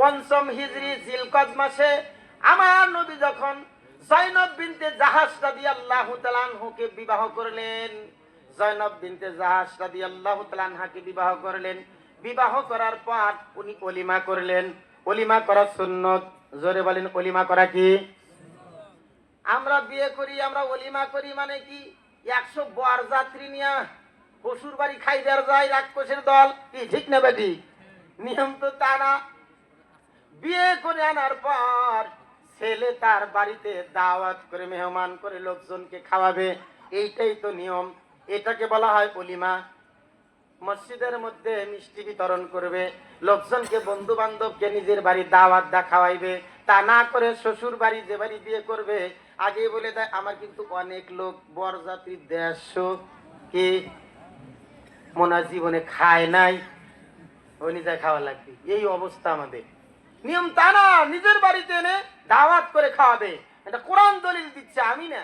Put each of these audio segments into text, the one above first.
পঞ্চম হিজরি জিলকদ মাসে আমার নবী যখন জৈনব বিনতে জাহাজ রাদি আল্লাহ তালানহুকে বিবাহ করলেন, জৈনব বিনতে জাহাজ রাদি আল্লাহ তালানহাকে বিবাহ করলেন। বিবাহ করার পর উনি অলিমা করলেন। অলিমা করা সুন্নত। জোরে বলেন অলিমা করা কি? আমরা বিয়ে করি, আমরা অলিমা করি মানে কি? একশো বর যাত্রী নিয়ে পশুর বাড়ি খাইবার যায় রাক্ষসের দল। কি, ঠিক না বেটি? নিয়ম তো তা না। বিয়ে করে আনার পর ছেলে তার বাড়িতে দাওয়াত করে, মেহমান করে লোকজনকে খাওয়াবে। এইটাই তো নিয়ম। এটাকে বলা হয় অলিমা। মসজিদের মধ্যে মিষ্টি বিতরণ করবে। লোকজনকে বন্ধু বান্ধবকে নিজের বাড়ি দাওয়াত দা খাওয়াইবে। তা না করে শ্বশুর বাড়ি যে বাড়ি বিয়ে করবে, আগে বলে দেয়, আমার কিন্তু অনেক লোক বরযাত্রী দেড়শো কি মনে জীবনে খায় নাই। ওই নিজে খাওয়া লাগবে। এই অবস্থা আমাদের। নিয়ম তা না, নিজের বাড়িতে এনে দাওয়াত করে খাওয়াবে। এটা কোরআন দলিল দিচ্ছে, আমি না।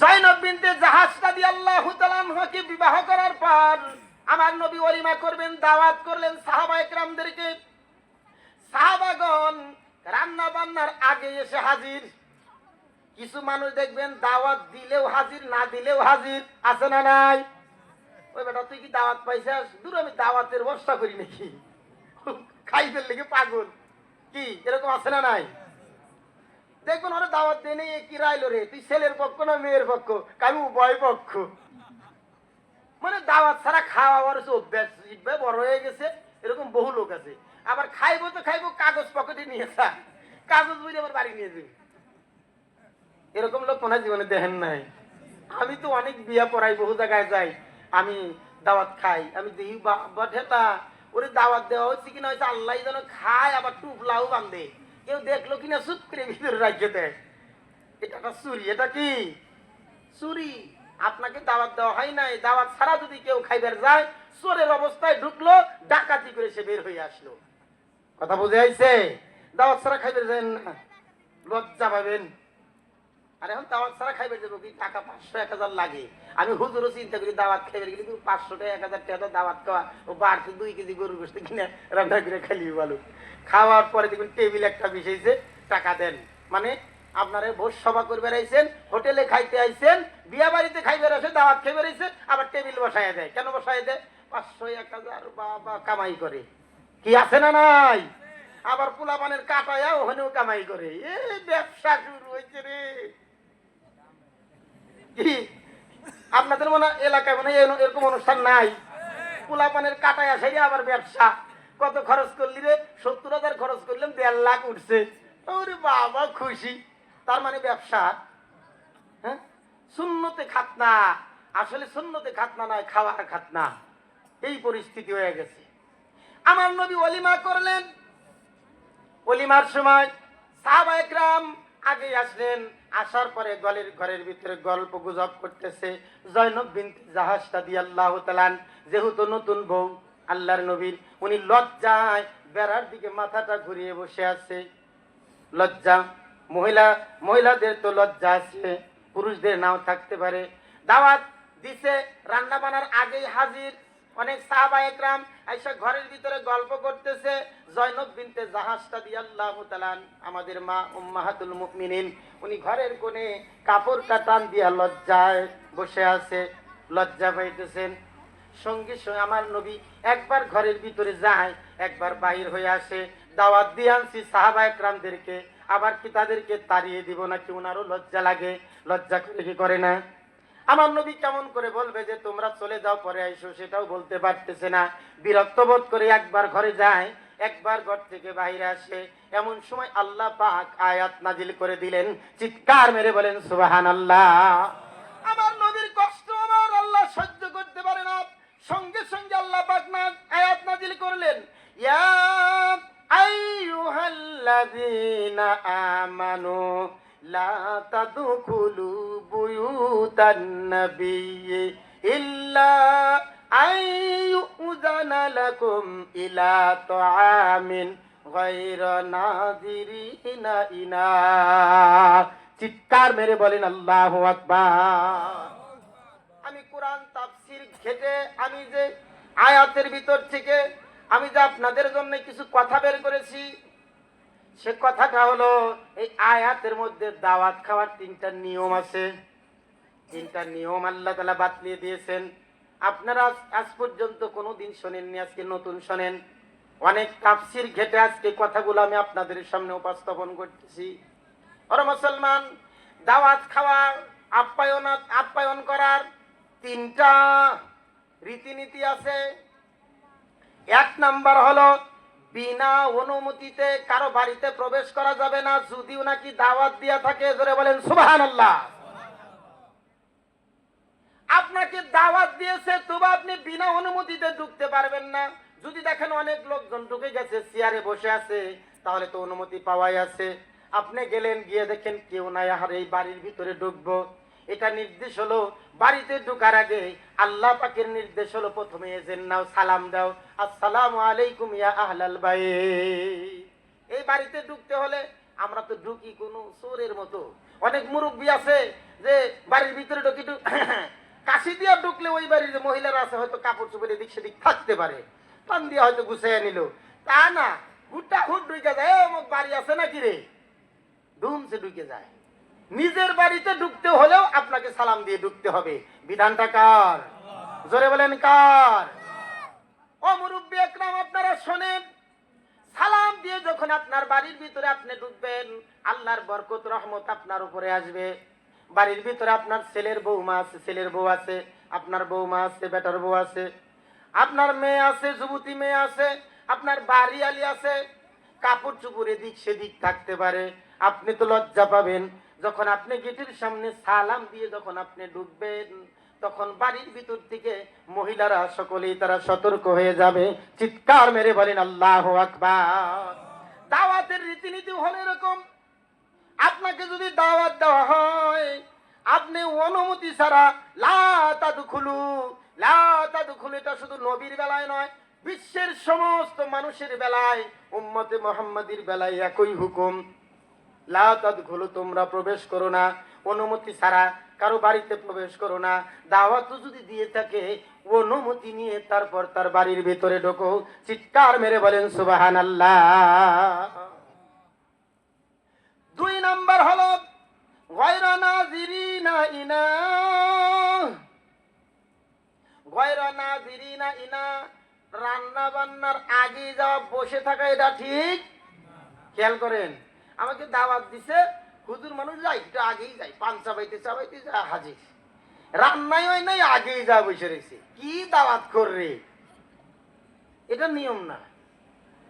জৈনব বিনতে জাহাজ রাদিয়াল্লাহু তাআলা আনহাকে বিবাহ করার পর আমার নবী ওলিমা করবেন, দাওয়াত করলেন সাহাবা একরামদেরকে। সাহাবাগণ রান্না বান্নার আগে এসে হাজির। কিছু মানুষ দেখবেন দাওয়াত দিলেও হাজির, না দিলেও হাজির। আছে না নাই? ওই বেটা, তুই কি দাওয়াত পাইছিস? দূর, আমি দাওয়াতের ব্যবস্থা করি নাকি। খাইবেন লেগে পাগল? কি, এরকম আছে না নাই? দেখবেন ওরা দাওয়াত দিয়ে নেই কি রাইলো রে? তুই ছেলের পক্ষ না মেয়ের পক্ষ? আমি উভয় পক্ষ। মানে দাওয়াত ছাড়া খাওয়া আমার অভ্যাস জিভে বড় হয়ে গেছে, এরকম বহু লোক আছে। আবার খাইবো তো খাইবো, কাগজ পকেটে নিয়ে যা। কাগজ বুঝে আবার বাড়ি নিয়ে যাবি। এরকম লোক মনে জীবনে দেখেন নাই। আমি তো অনেক বিয়া পড়াই, বহু জায়গায় যাই। আমি দাওয়াত খাই, আমি দেখি বঠেতা ওরে দাওয়াত দেওয়া হচ্ছে কিনা হয়েছে, আল্লাহ যেন খায়, আবার টুপলাও বান্ধে কেউ দেখল কিনা চুপ করে ভিতরে রাখিয়ে দেয়। এটা একটা চুরি, এটা কি? চুরি। আপনাকে দাওয়াত দেওয়া হয় নাই, দাওয়াত ছাড়া যদি কেউ খাইবার যায়, চোরের অবস্থায় ঢুকলো, ডাকাতি করে সে বের হয়ে আসলো। কথা বুঝে আইছে? দাওয়াত ছাড়া খাইবার যায় না। লজ্জা পাবেন। আর এখন দাওয়াত ছাড়া খাইবে যাব কি টাকা পাঁচশো, এক হাজার লাগে? আমি হুজুরও চিন্তা করি দাওয়াত খাইবে কিন্তু পাঁচশো টাকা, এক হাজার টাকা দাওয়াত খাওয়া, ও বাড়তে দুই কেজি গরুর গোষ্ঠ কিনে রান্না করে খালি ভালো খাওয়ার পরে দেখুন টেবিল একটা বিষয়ছে টাকা দেন। মানে আপনারা ভোজ সভা করবে আইছেন হোটেলে খাইতে আইছেন, বিয়া বাড়িতে খাইবে আসে, দাওয়াত খাইবে আইছে, আবার টেবিল বসায় দেয়। কেন বসায় দেয়? পাঁচশো, এক হাজার বাবা কামাই করে। কি আছে না নাই? আবার পোলাপানের কাটায়া ওখানেও কামাই করে। এ, ব্যবসা শুরু হয়েছে রে। আপনাদের মনে এলাকায় মনে হয় এরকম- অনুষ্ঠান নাই? পোলাপানের কাটায় আসে আবার ব্যবসা। কত খরচ করলি রে? সত্তর হাজার খরচ করলাম, দেড় লাখ উঠছে। ওরে বাবা, খুশি। তার মানে ব্যবসা। হ্যাঁ? শূন্যতে খাতনা। আসলে শূন্যতে খাতনা নয়, খাওয়ার খাতনা। এই পরিস্থিতি হয়ে গেছে। আমার নবী অলিমা করলেন। অলিমার সময় সাহাবা একরাম আগে আসলেন, আসার পরে গলের ঘরের ভিতরে গল্প গুজব করতেছে জয়নব বিনতে জাহাজটা দিয়ে আল্লাহ তালান যেহেতু নতুন বউ, আল্লাহর নবীর, উনি লজ্জায় বেড়ার দিকে মাথাটা ঘুরিয়ে বসে আছে। লজ্জা? মহিলা, মহিলাদের তো লজ্জা আছে, পুরুষদের নাও থাকতে পারে। দাওয়াত দিছে রান্না বান্নার আগেই হাজির। অনেক সাহাবা একরাম আইসা ঘরের ভিতরে গল্প করতেছে, জয়নব বিনতে জাহাজটা দিয়ে আল্লাহ তালান আমাদের মা উম্মাহাতুল মুমিনিন, উনি ঘরের কোণে কাপড় কাটান দিয়া লজ্জায় বসে আছে, লজ্জা পাইতেছেন। সঙ্গে সঙ্গে আমার নবী একবার ঘরের ভিতরে যায়, একবার বাহির হয়ে আসে, দাওয়াত দিয়ে আনছি সাহাবা একরামদেরকে, আবার কি তাদেরকে তাড়িয়ে দিব নাকি ওনারও লজ্জা লাগে? লজ্জা করে কি করে না? আমার নবী কেমন করে বলবে যে তোমরা চলে যাও, পরে আইসো? সেটাও বলতে পারতেছে না। বিরক্ত বোধ করে একবার ঘরে যায়, একবার ঘর থেকে বাইরে আসে। এমন সময় আল্লাহ পাক আয়াত নাজিল করে দিলেন। চিৎকার মেরে বলেন সুবাহান আল্লাহ আমার নবীর কষ্ট আমার আল্লাহ সহ্য করতে পারে না। সঙ্গে সঙ্গে আল্লাহ পাক আয়াত নাজিল করলেন, ইয়া আইয়ুহাল্লাযীনা আমানু। লা তাদখুলু বুয়ুতান নাবিয়্যি ইল্লা আইয়ুযানা লাকুম ইলা তাআমিন গায়রা নাযিরিনা ইনা চিৎকার মেরে বলেন, আল্লাহু আকবার। আমি কোরআন তাফসির ঘেটে, আমি যে আয়াতের ভিতর থেকে আমি যে আপনাদের জন্য কিছু কথা বের করেছি সে কথাটা হলো, এই আয়াতের মধ্যে দাওয়াত খাওয়ার তিনটা নিয়ম আছে। তিনটা নিয়ম আল্লাহ তালা বাতলিয়ে দিয়েছেন। আপনারা আজ- পর্যন্ত কোনো দিন শোনেননি, আজকে নতুন শোনেন। অনেক তাফসির ঘেটে আজকে কথাগুলো আমি আপনাদের সামনে উপস্থাপন করতেছি। ওরা মুসলমান, দাওয়াত খাওয়ার আপ্যায়ন আপ্যায়ন করার তিনটা রীতিনীতি আছে। এক নাম্বার হলো বিনা অনুমতিতে কারও বাড়িতে প্রবেশ করা যাবে না, যদিও নাকি দাওয়াত দিয়া থাকে, জোরে বলেন, সুবহানাল্লাহ। আপনাকে দাওয়াত দিয়েছে, তবু আপনি বিনা অনুমতিতে ঢুকতে পারবেন না। যদি দেখেন অনেক লোকজন ঢুকে গেছে, চেয়ারে বসে আছে, তাহলে তো অনুমতি পাওয়াই আছে। আপনি গেলেন, গিয়ে দেখেন কেউ নাই আর এই বাড়ির ভিতরে ঢুকবো। এটা নির্দেশ হলো বাড়িতে ঢুকার আগে আল্লাহ পাকের নির্দেশ হলো প্রথমে এজেন নাও সালাম দাও। আসসালামু আলাইকুম ইয়া আহলাল বাইত। এই বাড়িতে ঢুকতে হলে আমরা তো ঢুকি কোনো চোরের মতো। অনেক মুরব্বী আছে যে বাড়ির ভিতরে ঢুকি কাশি দিয়ে ঢুকলে ওই বাড়ির মহিলারা আছে হয়তো কাপড় চোপড় এদিক সেদিক থাকতে পারে। পান দিয়ে হয়তো গুছাইয়া নিল। তা না হুটটা হুট ঢুকে যায় "এ, অমুক বাড়ি আছে নাকি রে? ধুমসে ঢুকে যায়। নিজের বাড়িতে ঢুকতে হলেও আপনাকে সালাম দিয়ে ঢুকতে হবে। বিধানটা কার? জোরে বলেন কার? ও মুরব্বী একরাম, আপনারা শোনেন। সালাম দিয়ে যখন আপনার বাড়ির ভিতরে আপনি ঢুকবেন, আল্লাহর বরকত, রহমত আপনার উপরে আসবে। বাড়ির ভিতরে আপনার ছেলের বৌমা আছে, ছেলের বউ আছে, আপনার বৌমা আছে, বেটার বউ আছে। আপনার মেয়ে আছে, যুবতী মেয়ে আছে, আপনার বাড়ি আলি আছে। কাপড় চুপড় এদিক সেদিক থাকতে পারে। আপনি তো লজ্জা পাবেন। যখন আপনি গেটের সামনে সালাম দিয়ে যখন আপনি ঢুকবেন, তখন বাড়ির ভিতর থেকে মহিলারা সকলেই তারা সতর্ক হয়ে যাবে। চিৎকার মেরে বলেন, আল্লাহ আকবার! দাওয়াতের রীতিনীতি হলো এরকম। আপনাকে যদি দাওয়াত দেওয়া হয়, আপনি অনুমতি ছাড়া লা তাদখুলু লা তাদখুলু এটা শুধু নবীর বেলায় নয়, বিশ্বের সমস্ত মানুষের বেলায়, উম্মতে মোহাম্মদীর বেলায় একই হুকুম। লা তাদখুলু, তোমরা প্রবেশ করো না। অনুমতি ছাড়া কারও বাড়িতে প্রবেশ করো না। দাওয়াত যদি দিয়ে থাকে, অনুমতি নিয়ে তারপর তার বাড়ির ভিতরে ঢোকো। চিৎকার মেরে বলেন, সুবহানাল্লাহ। দুই নাম্বার হলো ইনা। ইনা রান্না বান্নার আগে যাওয়া বসে থাকা, এটা ঠিক? খেয়াল করেন। আমাকে দাওয়াত দিছে, হুজুর মানুষ যাই একটু আগেই যাই, পান চাবাইতে চাবাইতে যা, হাজির। রান্নাই হয় নাই, আগেই যা বসে রয়েছে। কি দাওয়াত করবে? এটা নিয়ম না।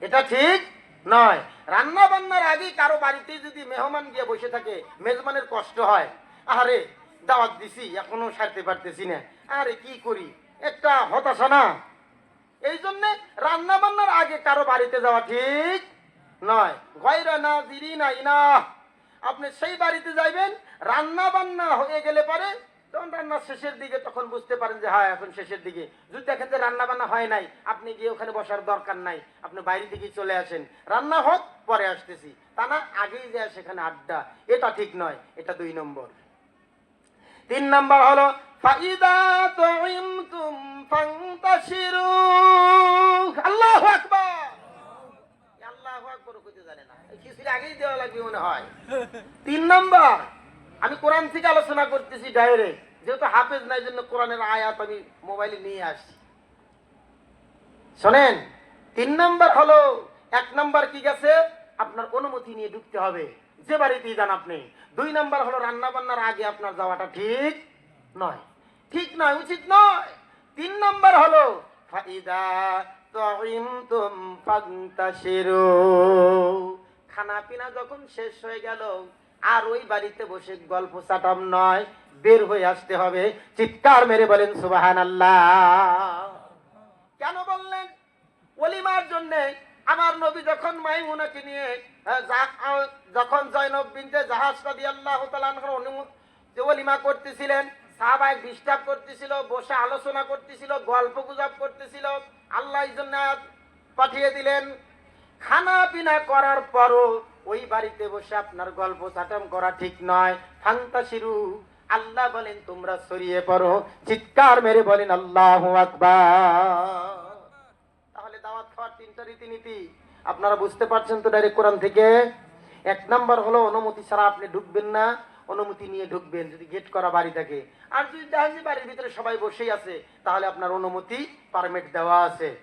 এটা ঠিক নয়। রান্না বান্নার আগে কারও বাড়িতে যদি মেহমান গিয়ে বসে থাকে মেজমানের কষ্ট হয়। আরে দাওয়াত দিছি, এখনও সারতে পারতেছি না। আরে কি করি? একটা হতাশা না। এই জন্যে রান্না বান্নার আগে কারও বাড়িতে যাওয়া ঠিক নয়। গয়রা না, জিরি না, ইনা। আপনি সেই বাড়িতে যাইবেন, রান্না বান্না হয়ে গেলে পরে তখন রান্নার শেষের দিকে তখন বুঝতে পারেন যে হ্যাঁ এখন শেষের দিকে। যদি দেখেন যে রান্না বান্না হয় নাই। আপনি গিয়ে ওখানে বসার দরকার নাই। আপনি বাইরে থেকে চলে আসেন। রান্না হোক, পরে আসতেছি। তা না, আগেই যায় সেখানে আড্ডা, এটা ঠিক নয়। এটা দুই নম্বর। তিন নম্বর হলো, ফাইদা তুম ফান্তাশিরু। আল্লাহু আকবার আল্লাহু আকবার কইতে জানে না এই খিচুড়ি তিন নাম্বার, আমি কোরআন থেকে আলোচনা করতেছি ডাইরেক্ট যেহেতু হাফেজ নাই, জন্য কোরআনের আয়াত আমি মোবাইলে নিয়ে আসছি। শোনেন, তিন নাম্বার হলো, এক নাম্বার কি গেছে? আপনার অনুমতি নিয়ে ঢুকতে হবে। যে বাড়িতেই যান আপনি। দুই নম্বর হলো রান্না বান্নার আগে আপনার যাওয়াটা ঠিক নয়। ঠিক নয়, উচিত নয়। তিন নম্বর হলো তাইমতুম ফান্তাশিরু খানা পিনা যখন শেষ হয়ে গেল, আর ওই বাড়িতে বসে গল্প চাটাম নয়, বের হয়ে আসতে হবে। চিৎকার মেরে বলেন, সুবহানাল্লাহ। কেন বললেন? ওলিমার জন্য আমার নবী যখন মাইমুনাকে নিয়ে যখন জয়নব বিনতে জাহাজ রাদি আল্লাহ যে ওলিমা করতেছিলেন সাহাবাই ডিস্টার্ব করতেছিল, বসে আলোচনা করতেছিল, গল্প গুজব করতেছিল আল্লাহ পাঠিয়ে দিলেন। খানা পিনা করার পরও ওই বাড়িতে বসে আপনার গল্প চাটাম করা ঠিক নয়। ফান্তা শিরু আল্লাহ বলেন, তোমরা সরিয়ে পড়ো। চিৎকার মেরে বলেন, আল্লাহ আকবার। তাহলে দাওয়াত খাওয়ার তিনটা রীতিনীতি। আপনারা বুঝতে পারছেন তো ডাইরেক্ট কোরআন থেকে? এক নাম্বার হলো, অনুমতি ছাড়া আপনি ঢুকবেন না। অনুমতি নিয়ে ঢুকবেন, যদি গেট করা বাড়ি থাকে। আর যদি দেখেন যে বাড়ির ভিতরে সবাই বসেই আছে, তাহলে আপনার অনুমতি পারমিট দেওয়া আছে।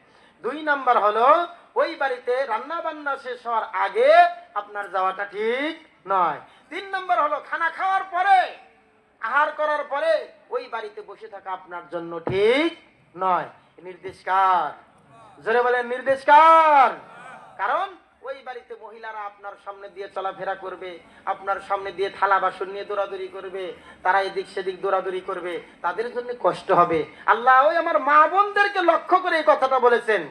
দুই নাম্বার হলো, ওই বাড়িতে রান্না বান্না শেষ হওয়ার আগে আপনার যাওয়াটা ঠিক নয়। তিন নাম্বার হলো, খানা খাওয়ার পরে, আহার করার পরে ওই বাড়িতে বসে থাকা আপনার জন্য ঠিক নয়। নির্দেশ কার? জোরে বলেন, নির্দেশ কার? কারণ ওই বাড়িতে মহিলারা আপনার সামনে দিয়ে চলাফেরা করবে, আপনার সামনে দিয়ে থালা বাসন নিয়ে দৌড়াদৌড়ি করবে, তারা এদিক সেদিক দৌড়াদৌড়ি করবে, তাদের জন্য কষ্ট হবে। আল্লাহ ওই আমার মা বোনদেরকে লক্ষ্য করে এই কথাটা বলেছেন।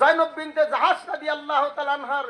জয়নব বিনতে জাহাজ নদী আল্লাহ তালানহার